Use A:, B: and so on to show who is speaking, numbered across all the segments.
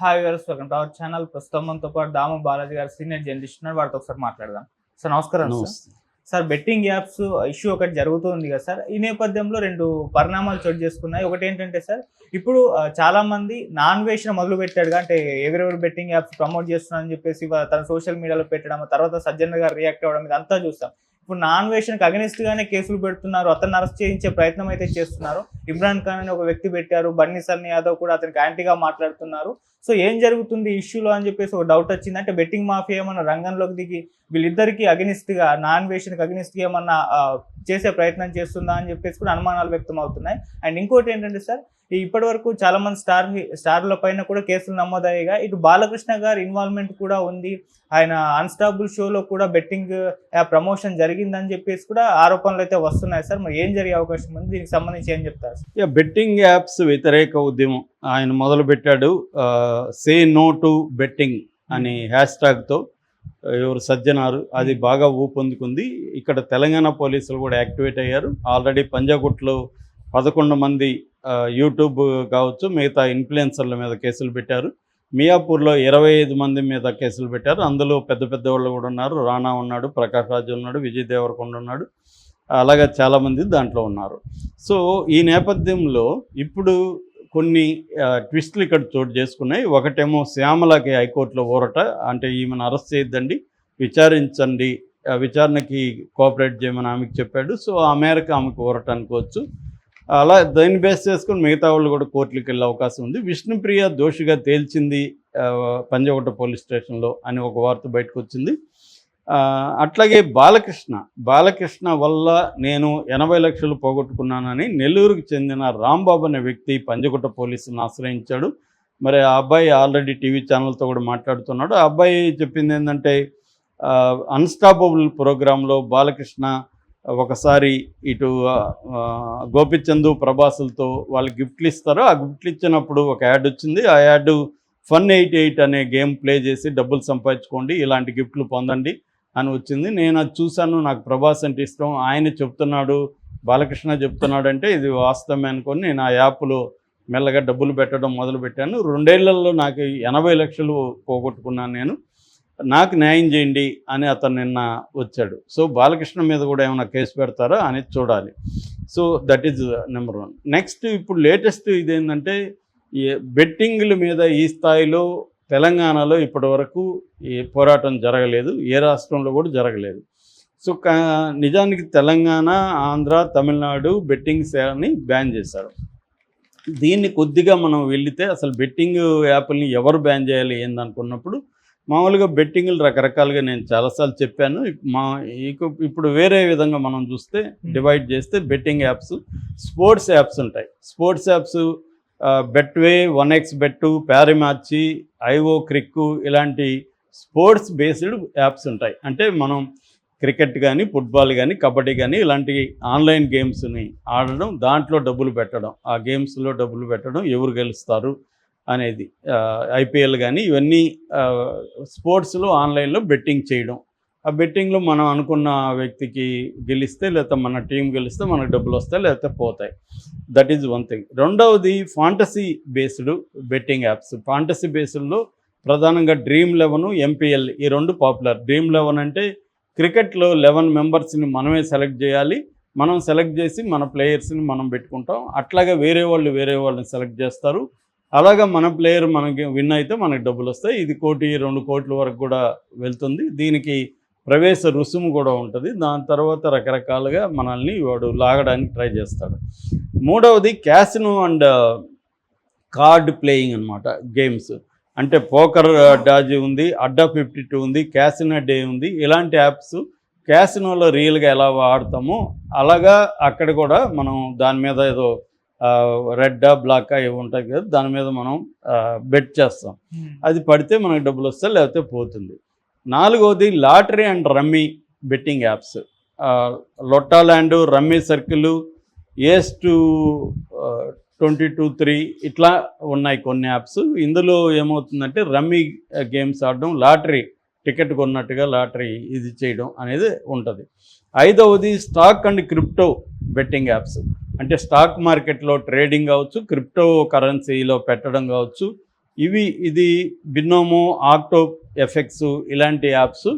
A: Hi గారు welcome to our channel. ప్రస్తుతం మనతో పాటు దాము బాలాజీ గారు సీనియర్ జర్నలిస్ట్ ఉన్నారు. వారితో ఒకసారి మాట్లాడదాం. సార్ నమస్కారం సార్. బెట్టింగ్ యాప్స్ ఇష్యూ ఒకటి జరుగుతుంది కదా సార్. ఈ నేపథ్యంలో రెండు పరిణామాలు చోటు చేసుకున్నాయి. ఒకటి ఏంటంటే సార్ ఇప్పుడు చాలా మంది నాన్ వేషన్ మొదలు పెట్టాడు అంటే ఎవరెవరు బెట్టింగ్ యాప్స్ ప్రమోట్ చేస్తున్నారని చెప్పేసి తన సోషల్ మీడియాలో పెట్టడం తర్వాత సజ్జన్ గారు రియాక్ట్ అవ్వడం ఇదంతా చూస్తాం ఇప్పుడు నాన్ వేషన్కి అగనిస్ట్ గానే కేసులు పెడుతున్నారు. అతన్ని అరెస్ట్ చేయించే ప్రయత్నం అయితే చేస్తున్నారు. ఇమ్రాన్ ఖాన్ అని ఒక వ్యక్తి పెట్టారు. బన్నీ సన్ని యాదవ్ కూడా అతనికి యాంటీగా మాట్లాడుతున్నారు. సో ఏం జరుగుతుంది ఇష్యూలో అని చెప్పేసి ఒక డౌట్ వచ్చింది. అంటే బెట్టింగ్ మాఫియా ఏమన్నా రంగంలోకి దిగి వీళ్ళిద్దరికి అగనిస్ట్గా నాన్ వేషన్కి ఏమన్నా చేసే ప్రయత్నం చేస్తుందా అని చెప్పేసి కూడా అనుమానాలు వ్యక్తం అవుతున్నాయి. అండ్ ఇంకోటి ఏంటంటే సార్ ఇప్పటి వరకు చాలా మంది స్టార్ స్టార్ల పైన కూడా కేసులు నమోదయ్యాయిగా ఇటు బాలకృష్ణ గారి ఇన్వాల్వ్మెంట్ కూడా ఉంది. ఆయన అన్స్టాబుల్ షోలో కూడా బెట్టింగ్ ప్రమోషన్ జరిగిందని చెప్పేసి కూడా ఆరోపణలు అయితే వస్తున్నాయి సార్. మరి ఏం జరిగే అవకాశం ఉంది? దీనికి సంబంధించి ఏం చెప్తారు
B: బెట్టింగ్ యాప్స్ వ్యతిరేక ఉద్యమం. ఆయన మొదలు పెట్టాడు సే నో టు బెట్టింగ్ అని హ్యాష్ ట్యాగ్తో ఎవరు సజ్జనారు అది బాగా ఊపందుకుంది. ఇక్కడ తెలంగాణ పోలీసులు కూడా యాక్టివేట్ అయ్యారు. ఆల్రెడీ పంజాగుట్లో పదకొండు మంది యూట్యూబ్ కావచ్చు మిగతా ఇన్ఫ్లుయెన్సర్ల మీద కేసులు పెట్టారు. మియాపూర్లో ఇరవై ఐదు మంది మీద కేసులు పెట్టారు. అందులో పెద్ద పెద్ద వాళ్ళు కూడా ఉన్నారు. రాణా ఉన్నాడు ప్రకాష్ రాజు ఉన్నాడు విజయ్ దేవరకొండ ఉన్నాడు అలాగే చాలామంది దాంట్లో ఉన్నారు. సో ఈ నేపథ్యంలో ఇప్పుడు కొన్ని ట్విస్ట్లు ట్విస్టులు ఇక్కడ చోటు చేసుకున్నాయి. ఒకటేమో శ్యామలకి హైకోర్టులో ఊరట అంటే ఈమెను అరెస్ట్ చేయొద్దండి విచారించండి విచారణకి కోఆపరేట్ చేయమని ఆమెకు చెప్పాడు. సో ఆ మేరకు ఆమెకు ఊరట అనుకోవచ్చు. అలా దాన్ని బేస్ చేసుకుని మిగతా వాళ్ళు కూడా కోర్టులకు వెళ్ళే అవకాశం ఉంది. విష్ణుప్రియ దోషిగా తేల్చింది పంజగుట్ట పోలీస్ స్టేషన్లో అని ఒక వార్త బయటకు వచ్చింది. అట్లాగే బాలకృష్ణ. బాలకృష్ణ వల్ల నేను ఎనభై లక్షలు పోగొట్టుకున్నానని నెల్లూరుకు చెందిన రాంబాబు అనే వ్యక్తి పంజగుట్ట పోలీసులను ఆశ్రయించాడు. మరి ఆ అబ్బాయి ఆల్రెడీ టీవీ ఛానల్తో కూడా మాట్లాడుతున్నాడు. ఆ అబ్బాయి చెప్పింది ఏంటంటే అన్స్టాపబుల్ ప్రోగ్రాంలో బాలకృష్ణ ఒకసారి ఇటు గోపిచందు ప్రభాసులతో వాళ్ళు గిఫ్ట్లు ఇస్తారు. ఆ గిఫ్ట్లు ఇచ్చినప్పుడు ఒక యాడ్ వచ్చింది. ఆ యాడ్ ఫన్ ఎయిట్ ఎయిట్ అనే గేమ్ ప్లే చేసి డబ్బులు సంపాదించుకోండి ఇలాంటి గిఫ్ట్లు పొందండి. అని వచ్చింది. నేను అది చూశాను. నాకు ప్రభాస్ అంటే ఇష్టం. ఆయన చెప్తున్నాడు. బాలకృష్ణ చెప్తున్నాడు అంటే ఇది వాస్తవమే అనుకొని నేను ఆ యాప్లో మెల్లగా డబ్బులు పెట్టడం మొదలుపెట్టాను రెండేళ్ళలో నాకు ఎనభై లక్షలు పోగొట్టుకున్నాను నేను. నాకు న్యాయం చేయండి అని అతను నిన్న వచ్చాడు. సో బాలకృష్ణ మీద కూడా ఏమైనా కేసు పెడతారా అనేది చూడాలి. So that is number one next ఇప్పుడు లేటెస్ట్ ఇదేంటంటే ఈ బెట్టింగ్ల మీద ఈ స్థాయిలో తెలంగాణలో ఇప్పటి వరకు ఈ పోరాటం జరగలేదు ఏ రాష్ట్రంలో కూడా జరగలేదు. సో కా నిజానికి తెలంగాణ ఆంధ్ర తమిళనాడు బెట్టింగ్ సేవని బ్యాన్ చేశారు. దీన్ని కొద్దిగా మనం వెళితే అసలు బెట్టింగ్ యాప్ని ఎవరు బ్యాన్ చేయాలి ఏందనుకున్నప్పుడు మామూలుగా బెట్టింగ్లు రకరకాలుగా నేను చాలాసార్లు చెప్పాను. మా ఇప్పుడు వేరే విధంగా మనం చూస్తే డివైడ్ చేస్తే బెట్టింగ్ యాప్స్ స్పోర్ట్స్ యాప్స్ ఉంటాయి. Sports apps Betway one X bet Parimatch IO క్రిక్కు ఇలాంటి స్పోర్ట్స్ బేస్డ్ యాప్స్ ఉంటాయి. అంటే మనం క్రికెట్ కానీ ఫుట్బాల్ కానీ కబడ్డీ కానీ ఇలాంటి ఆన్లైన్ గేమ్స్ని ఆడడం దాంట్లో డబ్బులు పెట్టడం ఆ గేమ్స్లో డబ్బులు పెట్టడం ఎవరు గెలుస్తారు అనేది ఐపీఎల్ కానీ ఇవన్నీ స్పోర్ట్స్లో ఆన్లైన్లో బెట్టింగ్ చేయడం. ఆ బెట్టింగ్లో మనం అనుకున్న వ్యక్తికి గెలిస్తే లేకపోతే మన టీం గెలిస్తే మనకు డబ్బులు వస్తాయి లేకపోతే పోతాయి. దట్ ఈజ్ వన్ థింగ్ రెండవది fantasy based betting apps fantasy బేస్డ్లో ప్రధానంగా డ్రీమ్ లెవెన్ ఎంపీఎల్ ఈ రెండు పాపులర్ డ్రీమ్ లెవెన్ అంటే క్రికెట్లో లెవెన్ మెంబర్స్ని మనమే సెలెక్ట్ చేయాలి. మనం సెలెక్ట్ చేసి మన ప్లేయర్స్ని మనం పెట్టుకుంటాం. అట్లాగే వేరే వాళ్ళు వేరే వాళ్ళని సెలెక్ట్ చేస్తారు. అలాగా మన ప్లేయర్ మనకి విన్ అయితే మనకి డబ్బులు వస్తాయి. ఇది కోటి రెండు కోట్ల వరకు కూడా వెళ్తుంది. దీనికి ప్రవేశ రుసుము కూడా ఉంటుంది. దాని తర్వాత రకరకాలుగా మనల్ని వాడు లాగడానికి ట్రై చేస్తాడు. మూడవది క్యాసినో అండ్ కార్డ్ ప్లేయింగ్ అనమాట గేమ్స్. అంటే పోకర్ డాజీ ఉంది అడ్డా ఫిఫ్టీ టూ ఉంది క్యాసినో డే ఉంది. ఇలాంటి యాప్స్ క్యాసినోలో రియల్గా ఎలా వాడతామో అలాగా అక్కడ కూడా మనం దాని మీద ఏదో రెడ్డా బ్లాక్ ఇవి ఉంటాయి కదా దాని మీద మనం బెట్ చేస్తాం. అది పడితే మనకు డబ్బులు వస్తాయి లేకపోతే పోతుంది. నాలుగవది lottery and rummy betting apps. Lottoland Rummy Circle ace two twenty two three ఇట్లా ఉన్నాయి కొన్ని యాప్స్. ఇందులో ఏమవుతుందంటే రమ్మీ గేమ్స్ ఆడడం లాటరీ టికెట్ కొన్నట్టుగా లాటరీ ఇది చేయడం అనేది ఉంటుంది. ఐదవది stock and crypto betting apps. అంటే స్టాక్ మార్కెట్లో ట్రేడింగ్ కావచ్చు క్రిప్టో కరెన్సీలో పెట్టడం కావచ్చు. ఇవి ఇది బిన్నోమో ఆక్టో ఎఫెక్ట్స్ ఇలాంటి యాప్స్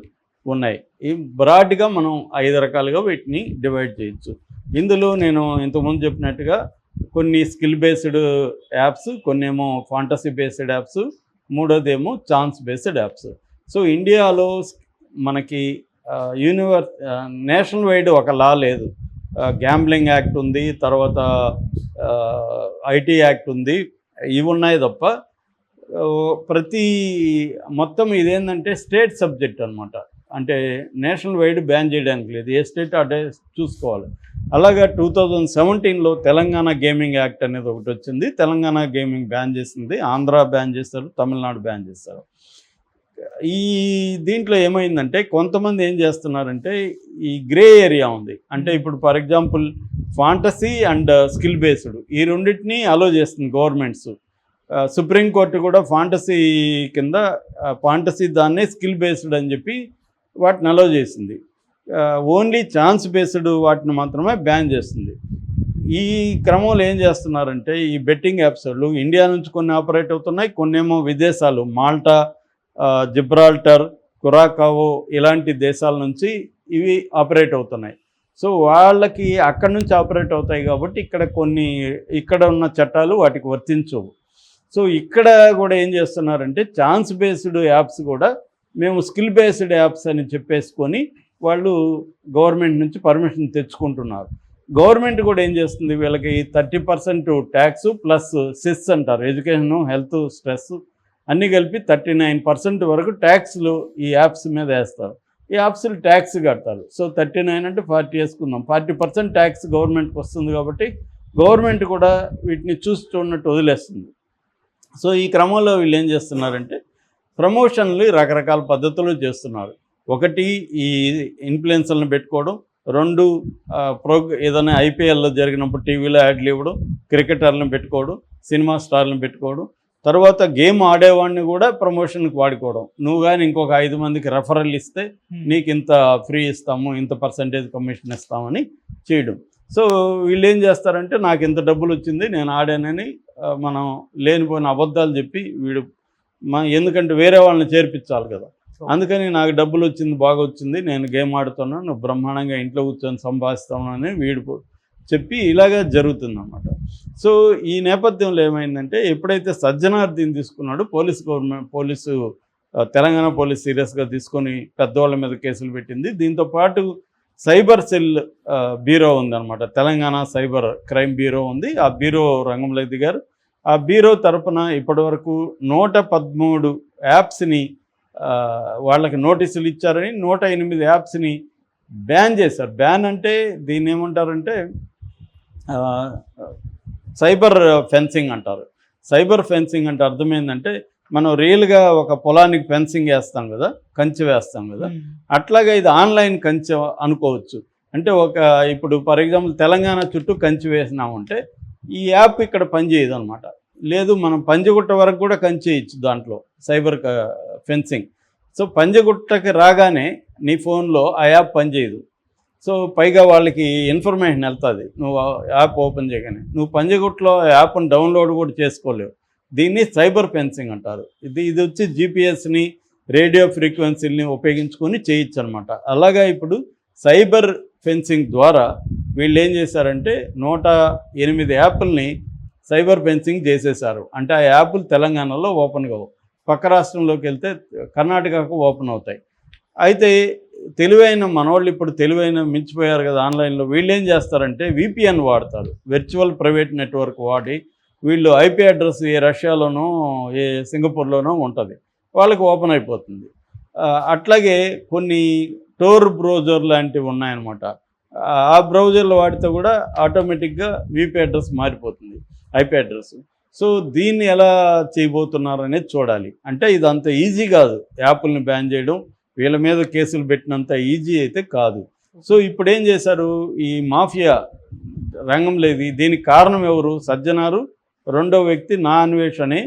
B: ఉన్నాయి. ఈ బ్రాడ్గా మనం ఐదు రకాలుగా వీటిని డివైడ్ చేయొచ్చు. ఇందులో నేను ఇంతకుముందు చెప్పినట్టుగా కొన్ని స్కిల్ బేస్డ్ యాప్స్ కొన్ని ఏమో ఫాంటసీ బేస్డ్ యాప్స్ మూడోదేమో ఛాన్స్ బేస్డ్ యాప్స్. సో ఇండియాలో మనకి యూనివర్ నేషనల్ వైడ్ ఒక లా లేదు. గ్యాంబ్లింగ్ యాక్ట్ ఉంది తర్వాత ఐటీ యాక్ట్ ఉంది. ఇవి ఉన్నాయి తప్ప ప్రతి మొత్తం ఇదేంటంటే స్టేట్ సబ్జెక్ట్ అనమాట అంటే నేషనల్ వైడ్ బ్యాన్ చేయడానికి లేదు. ఏ స్టేట్ అటే చూసుకోవాలి. అలాగా టూ థౌజండ్ సెవెంటీన్లో తెలంగాణ గేమింగ్ యాక్ట్ అనేది ఒకటి వచ్చింది. తెలంగాణ గేమింగ్ బ్యాన్ చేసింది. ఆంధ్ర బ్యాన్ చేస్తారు. తమిళనాడు బ్యాన్ చేస్తారు. ఈ దీంట్లో ఏమైందంటే కొంతమంది ఏం చేస్తున్నారంటే ఈ గ్రే ఏరియా ఉంది. అంటే ఇప్పుడు for example fantasy and skill based ఈ రెండింటినీ అలో చేస్తుంది గవర్నమెంట్స్. సుప్రీంకోర్టు కూడా ఫాంటసీ కింద ఫాంటసీ దాన్నే స్కిల్ బేస్డ్ అని చెప్పి వాటిని అలో చేసింది. ఓన్లీ ఛాన్స్ బేస్డ్ వాటిని మాత్రమే బ్యాన్ చేస్తుంది ఈ క్రమంలో ఏం చేస్తున్నారంటే ఈ బెట్టింగ్ యాప్స్ వాళ్ళు ఇండియా నుంచి కొన్ని ఆపరేట్ అవుతున్నాయి కొన్నేమో విదేశాలు మాల్టా జిబ్రాల్టర్ కురాకావో ఇలాంటి దేశాల నుంచి ఇవి ఆపరేట్ అవుతున్నాయి. సో వాళ్ళకి అక్కడ నుంచి ఆపరేట్ అవుతాయి కాబట్టి ఇక్కడ కొన్ని ఇక్కడ ఉన్న చట్టాలు వాటికి వర్తించవు. సో ఇక్కడ కూడా ఏం చేస్తున్నారంటే ఛాన్స్ బేస్డ్ యాప్స్ కూడా మేము స్కిల్ బేస్డ్ యాప్స్ అని చెప్పేసుకొని వాళ్ళు గవర్నమెంట్ నుంచి పర్మిషన్ తెచ్చుకుంటున్నారు. గవర్నమెంట్ కూడా ఏం చేస్తుంది? వీళ్ళకి thirty percent tax plus cess అంటారు. ఎడ్యుకేషను హెల్త్ స్ట్రెస్ అన్నీ కలిపి థర్టీ నైన్ పర్సెంట్ వరకు ట్యాక్స్లు ఈ యాప్స్ మీద వేస్తారు. ఈ యాప్స్లు ట్యాక్స్ కడతారు. సో థర్టీ నైన్ అంటే ఫార్టీ వేసుకుందాం. ఫార్టీ పర్సెంట్ ట్యాక్స్ గవర్నమెంట్కి వస్తుంది కాబట్టి గవర్నమెంట్ కూడా వీటిని చూసి చూడనట్టు వదిలేస్తుంది. సో ఈ క్రమంలో వీళ్ళు ఏం చేస్తున్నారంటే ప్రమోషన్లు రకరకాల పద్ధతులు చేస్తున్నారు. ఒకటి ఈ ఇన్ఫ్లుయెన్సర్లను పెట్టుకోవడం రెండు ఆ, ప్రో ఏదైనా ఐపీఎల్లో జరిగినప్పుడు టీవీలో యాడ్లు ఇవ్వడం క్రికెటర్లను పెట్టుకోవడం సినిమా స్టార్లను పెట్టుకోవడం తర్వాత గేమ్ ఆడేవాడిని కూడా ప్రమోషన్కి వాడుకోవడం. నువ్వు కానీ ఇంకొక ఐదు మందికి రెఫరల్ ఇస్తే నీకు ఇంత ఫ్రీ ఇస్తాము ఇంత పర్సంటేజ్ కమిషన్ ఇస్తామని చేయడం. సో వీళ్ళు ఏం చేస్తారంటే నాకు ఇంత డబ్బులు వచ్చింది నేను ఆడానని మనం లేనిపోయిన అబద్ధాలు చెప్పి వీడు ఎందుకంటే వేరే వాళ్ళని చేర్పించాలి కదా. అందుకని నాకు డబ్బులు వచ్చింది బాగా వచ్చింది నేను గేమ్ ఆడుతున్నాను నువ్వు బ్రహ్మాండంగా ఇంట్లో కూర్చొని సంపాదిస్తాను అని వీడు చెప్పి ఇలాగా జరుగుతుందన్నమాట. సో ఈ నేపథ్యంలో ఏమైందంటే ఎప్పుడైతే సజ్జనార్ దీన్ని తీసుకున్నాడో police government police Telangana police సీరియస్గా తీసుకొని పెద్దవాళ్ళ మీద కేసులు పెట్టింది. దీంతో పాటు సైబర్ సెల్ బ్యూరో ఉందన్నమాట. తెలంగాణ సైబర్ క్రైమ్ బ్యూరో ఉంది. ఆ బ్యూరో రంగంలో దిగారు. ఆ బ్యూరో తరపున ఇప్పటివరకు నూట పదమూడు యాప్స్ని వాళ్ళకి నోటీసులు ఇచ్చారని నూట ఎనిమిది యాప్స్ని బ్యాన్ చేశారు. బ్యాన్ అంటే దీన్ని ఏమంటారంటే సైబర్ ఫెన్సింగ్ అంటారు. సైబర్ ఫెన్సింగ్ అంటే అర్థమైందంటే మనం రియల్గా ఒక పొలానికి ఫెన్సింగ్ వేస్తాం కదా కంచె వేస్తాం కదా అట్లాగే ఇది ఆన్లైన్ కంచె అనుకోవచ్చు. అంటే ఒక ఇప్పుడు ఫర్ ఎగ్జాంపుల్ తెలంగాణ చుట్టూ కంచె వేసినామంటే ఈ యాప్ ఇక్కడ పనిచేయదు అనమాట లేదు మనం పంజగుట్ట వరకు కూడా కంచేయచ్చు దాంట్లో సైబర్ ఫెన్సింగ్ సో పంజగుట్టకి రాగానే నీ ఫోన్లో ఆ యాప్ పనిచేయదు. సో పైగా వాళ్ళకి ఇన్ఫర్మేషన్ వెళ్తుంది. నువ్వు యాప్ ఓపెన్ చేయగానే. నువ్వు పంజగుట్టలో యాప్ని డౌన్లోడ్ కూడా చేసుకోలేవు. దీన్ని సైబర్ ఫెన్సింగ్ అంటారు. ఇది ఇది వచ్చి జీపీఎస్ని రేడియో ఫ్రీక్వెన్సీని ఉపయోగించుకొని చేయొచ్చు అనమాట అలాగా ఇప్పుడు సైబర్ ఫెన్సింగ్ ద్వారా వీళ్ళు ఏం చేశారంటే నూట ఎనిమిది యాప్ల్ని సైబర్ ఫెన్సింగ్ చేసేశారు. అంటే ఆ యాప్లు తెలంగాణలో ఓపెన్ కావు. పక్క రాష్ట్రంలోకి వెళ్తే కర్ణాటకకు ఓపెన్ అవుతాయి. అయితే తెలివైన మనోళ్ళు ఇప్పుడు తెలివైన మించిపోయారు కదా ఆన్లైన్లో. వీళ్ళు ఏం చేస్తారంటే విపిఎన్ వాడతారు. వర్చువల్ ప్రైవేట్ నెట్వర్క్ వాడి వీళ్ళు ఐపీ అడ్రస్ ఏ రష్యాలోనో ఏ సింగపూర్లోనో ఉంటుంది. వాళ్ళకి ఓపెన్ అయిపోతుంది. అట్లాగే కొన్ని టోర్ బ్రౌజర్ లాంటివి ఉన్నాయన్నమాట. ఆ బ్రౌజర్లు వాడితే కూడా ఆటోమేటిక్గా వీపీ అడ్రస్ మారిపోతుంది ఐపీ అడ్రస్. సో దీన్ని ఎలా చేయబోతున్నారు అనేది చూడాలి. అంటే ఇది అంత ఈజీ కాదు. యాప్ల్ని బ్యాన్ చేయడం వీళ్ళ మీద కేసులు పెట్టినంత ఈజీ అయితే కాదు. సో ఇప్పుడు ఏం చేశారు? ఈ మాఫియా రంగం లేదు. దీనికి కారణం ఎవరు? సజ్జనారు రెండో వ్యక్తి నా అన్వేష్ అనే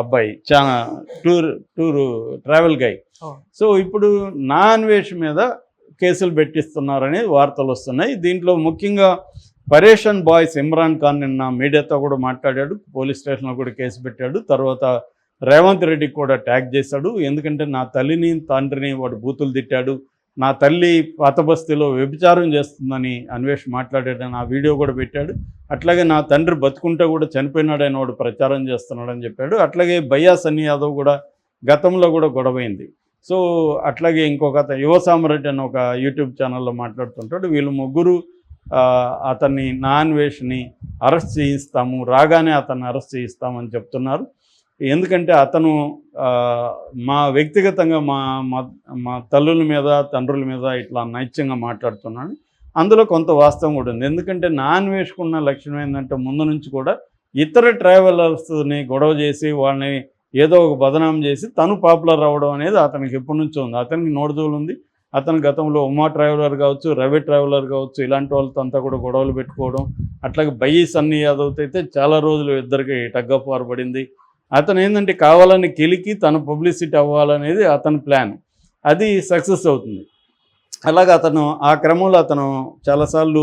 B: అబ్బాయి. చాలా tour tour travel guy. So ఇప్పుడు నా అన్వేష్ మీద కేసులు పెట్టిస్తున్నారని వార్తలు వస్తున్నాయి. దీంట్లో ముఖ్యంగా పరేషన్ బాయ్స్ ఇమ్రాన్ ఖాన్ నిన్న మీడియాతో కూడా మాట్లాడాడు. పోలీస్ స్టేషన్లో కూడా కేసు పెట్టాడు. తర్వాత రేవంత్ రెడ్డికి కూడా ట్యాగ్ చేశాడు. ఎందుకంటే నా తల్లిని తండ్రిని వాడు బూతులు తిట్టాడు. నా తల్లి పాత బస్తీలో వ్యభిచారం చేస్తుందని అన్వేష్ మాట్లాడాడని ఆ వీడియో కూడా పెట్టాడు. అట్లాగే నా తండ్రి బతుకుంటే కూడా చనిపోయినాడని వాడు ప్రచారం చేస్తున్నాడని చెప్పాడు. అట్లాగే బయ్యా సన్నీ యాదవ్ కూడా గతంలో కూడా గొడవైంది. సో అట్లాగే ఇంకొక అతను యువ సామ్రాట్ అని ఒక యూట్యూబ్ ఛానల్లో మాట్లాడుతుంటాడు. వీళ్ళు ముగ్గురు అతన్ని నాన్ వేష్ని అరెస్ట్ చేయిస్తాము రాగానే అతన్ని అరెస్ట్ చేయిస్తామని చెప్తున్నారు. ఎందుకంటే అతను మా వ్యక్తిగతంగా మా మా- మా తల్లుల మీద తండ్రుల మీద ఇట్లా నైత్యంగా మాట్లాడుతున్నాడు. అందులో కొంత వాస్తవం కూడా ఉంది. ఎందుకంటే నాన్ వేసుకున్న లక్షణం ఏంటంటే ముందు నుంచి కూడా ఇతర ట్రావెలర్స్ని గొడవ చేసి వాళ్ళని ఏదో ఒక బదనాం చేసి తను పాపులర్ అవ్వడం అనేది అతనికి ఎప్పటి నుంచో ఉంది. అతనికి నోడుదోలు ఉంది. అతను గతంలో ఉమా ట్రావెలర్ కావచ్చు రవి ట్రావెలర్ కావచ్చు ఇలాంటి వాళ్ళతో అంతా కూడా గొడవలు పెట్టుకోవడం అట్లాగే బయ్యి సన్నీ యాదవ్తో అయితే చాలా రోజులు ఇద్దరికి టగ్గప్ పడింది అతను ఏంటంటే కావాలని కెలికి తన పబ్లిసిటీ అవ్వాలనేది అతని ప్లాన్. అది సక్సెస్ అవుతుంది. అలాగే అతను ఆ క్రమంలో అతను చాలాసార్లు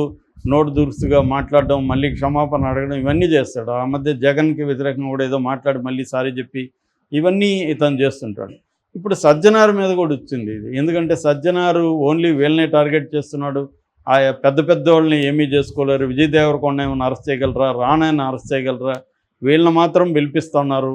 B: నోటు దురుస్తుగా మాట్లాడడం మళ్ళీ క్షమాపణ అడగడం ఇవన్నీ చేస్తాడు. ఆ మధ్య జగన్కి వ్యతిరేకంగా కూడా ఏదో మాట్లాడి మళ్ళీ సారీ చెప్పి ఇవన్నీ ఇతను చేస్తుంటాడు. ఇప్పుడు సజ్జనారు మీద కూడా వచ్చింది ఇది. ఎందుకంటే సజ్జనారు ఓన్లీ వీళ్ళనే టార్గెట్ చేస్తున్నాడు. ఆ పెద్ద పెద్ద వాళ్ళని ఏమీ చేసుకోలేరు. విజయ్ దేవరకొండ ఏమైనా అరెస్ట్ చేయగలరా? రాణాని అరెస్ట్ చేయగలరా? వీళ్ళని మాత్రం పిలిపిస్తున్నారు